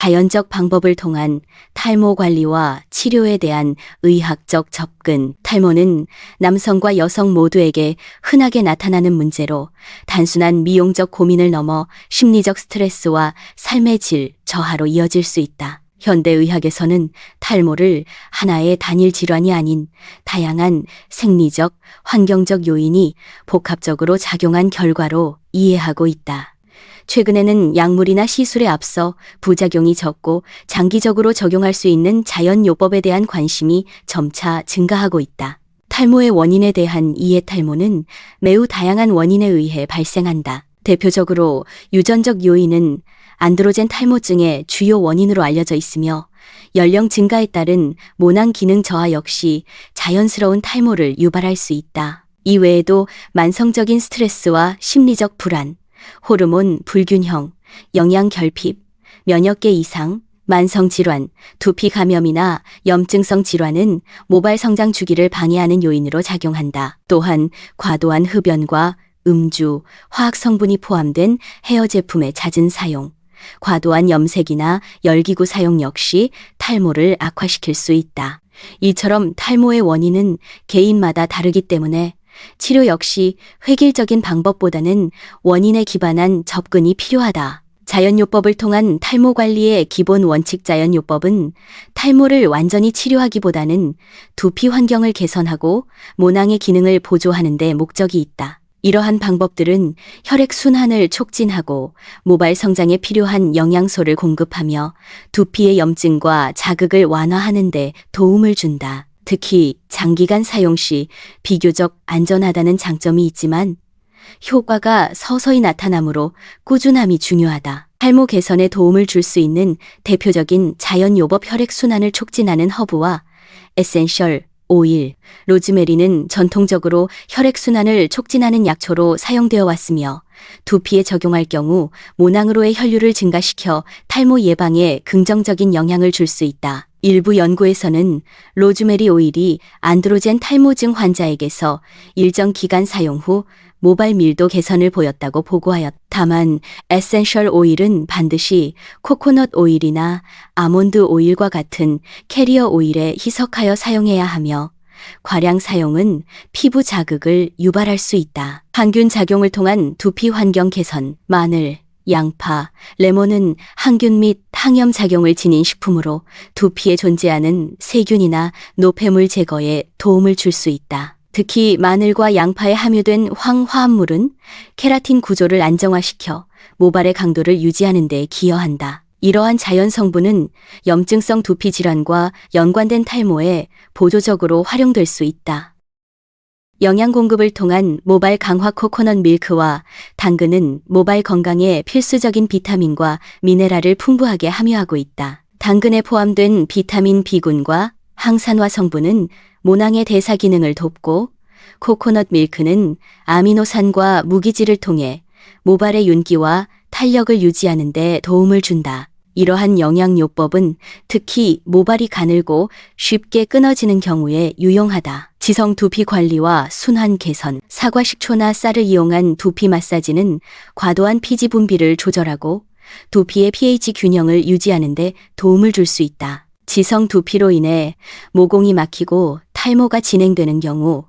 자연적 방법을 통한 탈모 관리와 치료에 대한 의학적 접근. 탈모는 남성과 여성 모두에게 흔하게 나타나는 문제로 단순한 미용적 고민을 넘어 심리적 스트레스와 삶의 질, 저하로 이어질 수 있다. 현대의학에서는 탈모를 하나의 단일 질환이 아닌 다양한 생리적, 환경적 요인이 복합적으로 작용한 결과로 이해하고 있다. 최근에는 약물이나 시술에 앞서 부작용이 적고 장기적으로 적용할 수 있는 자연요법에 대한 관심이 점차 증가하고 있다. 탈모의 원인에 대한 이해 탈모는 매우 다양한 원인에 의해 발생한다. 대표적으로 유전적 요인은 안드로젠 탈모증의 주요 원인으로 알려져 있으며 연령 증가에 따른 모낭 기능 저하 역시 자연스러운 탈모를 유발할 수 있다. 이 외에도 만성적인 스트레스와 심리적 불안, 호르몬 불균형, 영양 결핍, 면역계 이상, 만성 질환, 두피 감염이나 염증성 질환은 모발 성장 주기를 방해하는 요인으로 작용한다. 또한 과도한 흡연과 음주, 화학 성분이 포함된 헤어 제품의 잦은 사용, 과도한 염색이나 열기구 사용 역시 탈모를 악화시킬 수 있다. 이처럼 탈모의 원인은 개인마다 다르기 때문에 치료 역시 획일적인 방법보다는 원인에 기반한 접근이 필요하다. 자연요법을 통한 탈모 관리의 기본 원칙 자연요법은 탈모를 완전히 치료하기보다는 두피 환경을 개선하고 모낭의 기능을 보조하는 데 목적이 있다. 이러한 방법들은 혈액 순환을 촉진하고 모발 성장에 필요한 영양소를 공급하며 두피의 염증과 자극을 완화하는 데 도움을 준다. 특히 장기간 사용 시 비교적 안전하다는 장점이 있지만 효과가 서서히 나타나므로 꾸준함이 중요하다. 탈모 개선에 도움을 줄 수 있는 대표적인 자연요법 혈액순환을 촉진하는 허브와 에센셜, 오일, 로즈메리는 전통적으로 혈액순환을 촉진하는 약초로 사용되어 왔으며 두피에 적용할 경우 모낭으로의 혈류를 증가시켜 탈모 예방에 긍정적인 영향을 줄 수 있다. 일부 연구에서는 로즈메리 오일이 안드로젠 탈모증 환자에게서 일정 기간 사용 후 모발 밀도 개선을 보였다고 보고하였. 다만 에센셜 오일은 반드시 코코넛 오일이나 아몬드 오일과 같은 캐리어 오일에 희석하여 사용해야 하며 과량 사용은 피부 자극을 유발할 수 있다. 항균 작용을 통한 두피 환경 개선, 마늘, 양파, 레몬은 항균 및 항염 작용을 지닌 식품으로 두피에 존재하는 세균이나 노폐물 제거에 도움을 줄 수 있다. 특히 마늘과 양파에 함유된 황화합물은 케라틴 구조를 안정화시켜 모발의 강도를 유지하는 데 기여한다. 이러한 자연 성분은 염증성 두피 질환과 연관된 탈모에 보조적으로 활용될 수 있다. 영양 공급을 통한 모발 강화 코코넛 밀크와 당근은 모발 건강에 필수적인 비타민과 미네랄을 풍부하게 함유하고 있다. 당근에 포함된 비타민 B군과 항산화 성분은 모낭의 대사 기능을 돕고 코코넛 밀크는 아미노산과 무기질을 통해 모발의 윤기와 탄력을 유지하는 데 도움을 준다. 이러한 영양요법은 특히 모발이 가늘고 쉽게 끊어지는 경우에 유용하다. 지성 두피 관리와 순환 개선, 사과 식초나 쌀을 이용한 두피 마사지는 과도한 피지 분비를 조절하고 두피의 pH 균형을 유지하는 데 도움을 줄 수 있다. 지성 두피로 인해 모공이 막히고 탈모가 진행되는 경우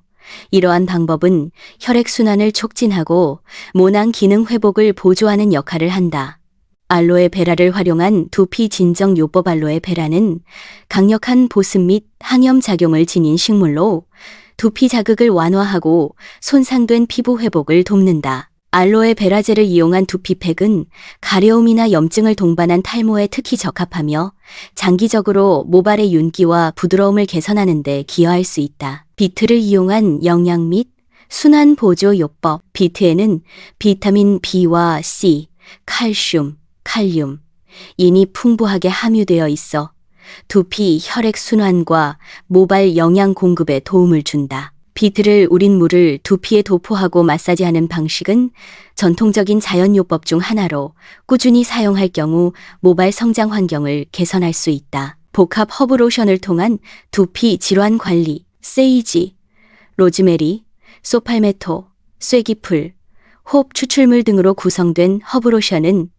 이러한 방법은 혈액순환을 촉진하고 모낭 기능 회복을 보조하는 역할을 한다. 알로에 베라를 활용한 두피 진정 요법 알로에 베라는 강력한 보습 및 항염 작용을 지닌 식물로 두피 자극을 완화하고 손상된 피부 회복을 돕는다. 알로에 베라제를 이용한 두피팩은 가려움이나 염증을 동반한 탈모에 특히 적합하며 장기적으로 모발의 윤기와 부드러움을 개선하는 데 기여할 수 있다. 비트를 이용한 영양 및 순환 보조 요법. 비트에는 비타민 B와 C, 칼슘, 칼륨, 인이 풍부하게 함유되어 있어 두피 혈액 순환과 모발 영양 공급에 도움을 준다. 비트를 우린 물을 두피에 도포하고 마사지하는 방식은 전통적인 자연요법 중 하나로 꾸준히 사용할 경우 모발 성장 환경을 개선할 수 있다. 복합 허브 로션을 통한 두피 질환 관리, 세이지, 로즈메리, 소팔메토, 쇠기풀, 호흡 추출물 등으로 구성된 허브 로션은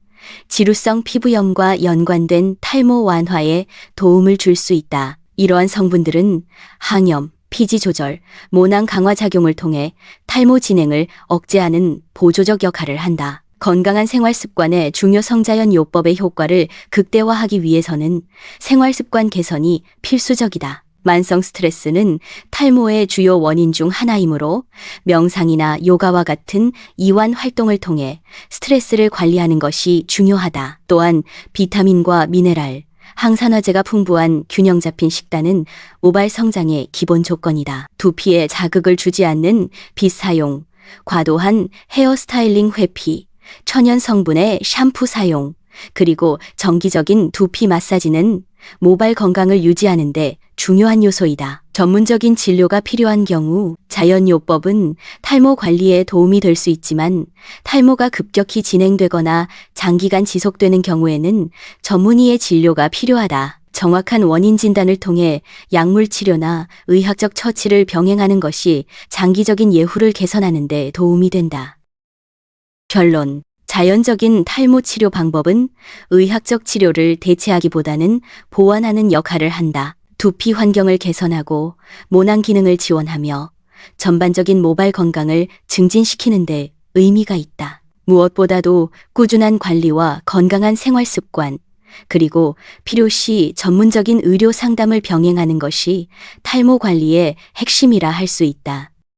지루성 피부염과 연관된 탈모 완화에 도움을 줄 수 있다. 이러한 성분들은 항염, 피지 조절, 모낭 강화 작용을 통해 탈모 진행을 억제하는 보조적 역할을 한다. 건강한 생활 습관의 중요 성자연 요법의 효과를 극대화하기 위해서는 생활 습관 개선이 필수적이다. 만성 스트레스는 탈모의 주요 원인 중 하나이므로 명상이나 요가와 같은 이완 활동을 통해 스트레스를 관리하는 것이 중요하다. 또한 비타민과 미네랄, 항산화제가 풍부한 균형 잡힌 식단은 모발 성장의 기본 조건이다. 두피에 자극을 주지 않는 빛 사용, 과도한 헤어 스타일링 회피, 천연 성분의 샴푸 사용, 그리고 정기적인 두피 마사지는 모발 건강을 유지하는데 중요한 요소이다. 전문적인 진료가 필요한 경우 자연요법은 탈모 관리에 도움이 될 수 있지만 탈모가 급격히 진행되거나 장기간 지속되는 경우에는 전문의의 진료가 필요하다. 정확한 원인 진단을 통해 약물 치료나 의학적 처치를 병행하는 것이 장기적인 예후를 개선하는 데 도움이 된다. 결론. 자연적인 탈모 치료 방법은 의학적 치료를 대체하기보다는 보완하는 역할을 한다. 두피 환경을 개선하고 모낭 기능을 지원하며 전반적인 모발 건강을 증진시키는 데 의미가 있다. 무엇보다도 꾸준한 관리와 건강한 생활 습관, 그리고 필요시 전문적인 의료 상담을 병행하는 것이 탈모 관리의 핵심이라 할 수 있다.